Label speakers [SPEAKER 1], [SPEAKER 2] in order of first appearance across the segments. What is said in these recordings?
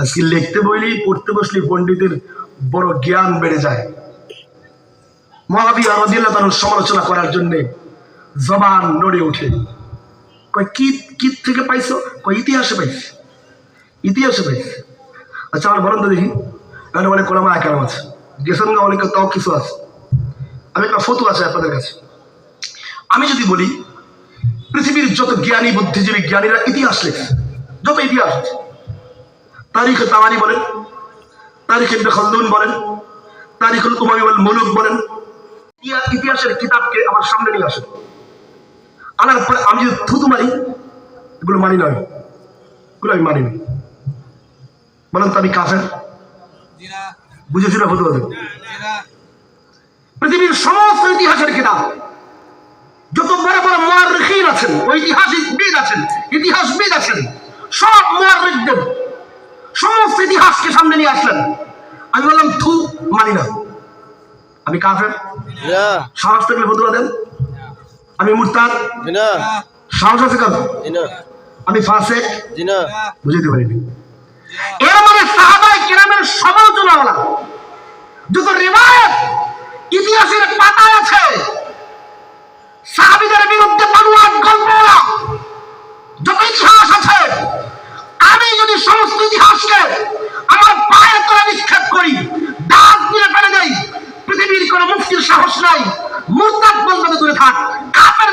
[SPEAKER 1] আজকে লিখতে বইলেই পড়তে বসলে, পণ্ডিতের বড় জ্ঞান বেড়ে যায়। মহাবীর রদিল্লা তার সমালোচনা করার জন্য জবান নড়ে ওঠে। কয়, কি কি থেকে পাইছো? কয়, ইতিহাসে পাইছি। ইতিহাসে পাইছি। আচ্ছা আমার বলেন তো দেখি। এখানে অনেক কোলামা একার আছে। গেছেন না, অনেক তাও কিছু আছে। আমি একটা ফটো আছে আপনাদের কাছে। আমি যদি বলি, পৃথিবীর যত জ্ঞানী, বুদ্ধিজীবী জ্ঞানীরা ইতিহাস লেখে, যত ইতিহাস আছে তারিখে তাওয়ারি বলেন, তারিখে ইবনে খালদুন বলেন, তারিখুল উমামি ওয়াল মুলুক বলেন ইতিহাসের কিতাবকে আমার সামনে নিয়ে আসেন। আনার পরে আমি যদি থুতু মারি, এগুলো মানি নয়। এগুলো আমি মানি না। বলেন তো আমি কাফের? বুঝেছি না পৃথিবীর সমস্ত ইতিহাসের কিতাব, যত বড় বড় মহারিখিন আছেন, ঐতিহাসিকবিদ আছেন, ইতিহাসবিদ আছেন ইতিহাসকে সামনে নিয়ে আসলেন। আমি বললাম থু মানি না। আমি কাফের। সাহস থাকলে ফতুয়া দেন। আমি মুরতাদ।
[SPEAKER 2] জিনা।
[SPEAKER 1] সাহস আছে কেন? আমি
[SPEAKER 2] ফাঁসে
[SPEAKER 1] বুঝতে পারিনি। এর মানে সাহাবাই কেরামের সমালোচনা যত মুরতাদ বলবে তো দূরে থাক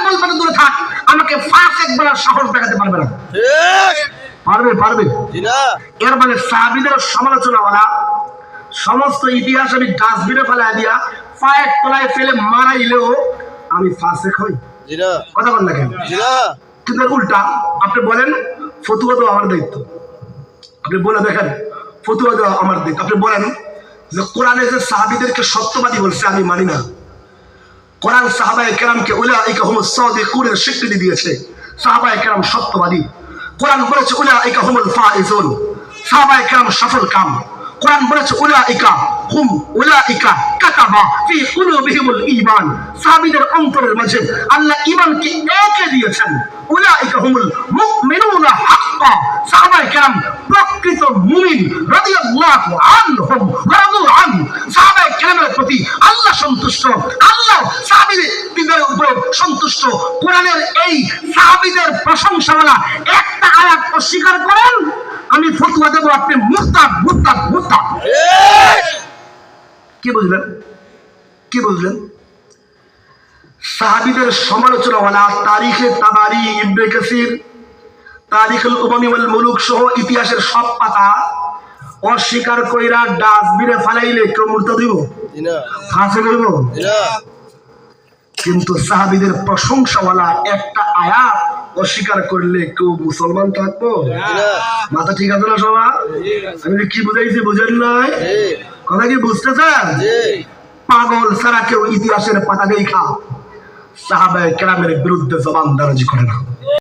[SPEAKER 1] বলবে তো দূরে থাক আমাকে ফাঁসেক বলার সাহস দেখাতে পারবে না।
[SPEAKER 2] ঠিক।
[SPEAKER 1] পারবে পারবে? এর মানে সাহাবিদের সমালোচনাওয়ালা সমস্ত ইতিহাস আমি ডাস্টবিনে ফেলা দিয়া পায়ের তলায় ফেলে মারাইলেও আমি ফাঁসে হই কথা বল না কেন? কিন্তু উল্টা আপনি বলেন ফতুয়া তো আমার দায়িত্ব। আপনি বলে দেখেন ফতুয়া দেওয়া আমার দায়িত্ব। আপনি বলেন যে কোরআনে যে সাহাবিদেরকে সত্যবাদী বলছে আমি মানি না। কোরআন সাহাবায়ে কেরামকে উলা ইকা হুম সাদিকুনের স্বীকৃতি দিয়েছে। সাহাবায়ে কেরাম সত্যবাদী। কোরআন বলেছে উলা ইকা হুমুল সাহাবায়ে কেরাম সফল কাম। কোরআন বলেছে উলা ইকা হুম উলা ইকা কাতাবা ফি কুলুবিহিমুল ঈমান। সাহাবীদের অন্তরের মাঝে আল্লাহ ঈমানকে একে দিয়েছেন। উলা ইকা হুমুল মুমিনুনা হাক্কা। সাহাবায়ে কেরাম প্রকৃত মুমিন রাদিয়াল্লাহু আনহুম রাদু আন সাহাবায়ে কেরামের প্রতি আল্লাহ সন্তুষ্ট। সন্তুষ্ট কোরআনের এই সাহাবীদের প্রশংসাওয়ালা একটা আয়াত অস্বীকার করেন আমি ফতোয়া দেব আপনি কি বুঝলেন? কি বুঝলেন? সাহাবীদের সমালোচনাওয়ালা তারিখে তাবারি ইবনে কাসির তারিখুল উমামি ওয়াল মুলুক সহ ইতিহাসের সব পাতা অস্বীকার কইরা ডাস্টবিনে ফালাইলে কেউ মূর্ত দিব ফাঁসে করব? কিন্তু সাহাবিদের প্রশংসাওয়ালা একটা আয়াত অস্বীকার করলে কেউ মুসলমান থাকব? মাথা ঠিক আছে না সবার? আমি কি বুঝাইছি বুঝেন নাই? কথা কি বুঝতে
[SPEAKER 2] চান
[SPEAKER 1] পাগল সারা কেউ ইতিহাসের পাতা দেখা সাহাবে কেরামের বিরুদ্ধে জবান দারাজি করে না।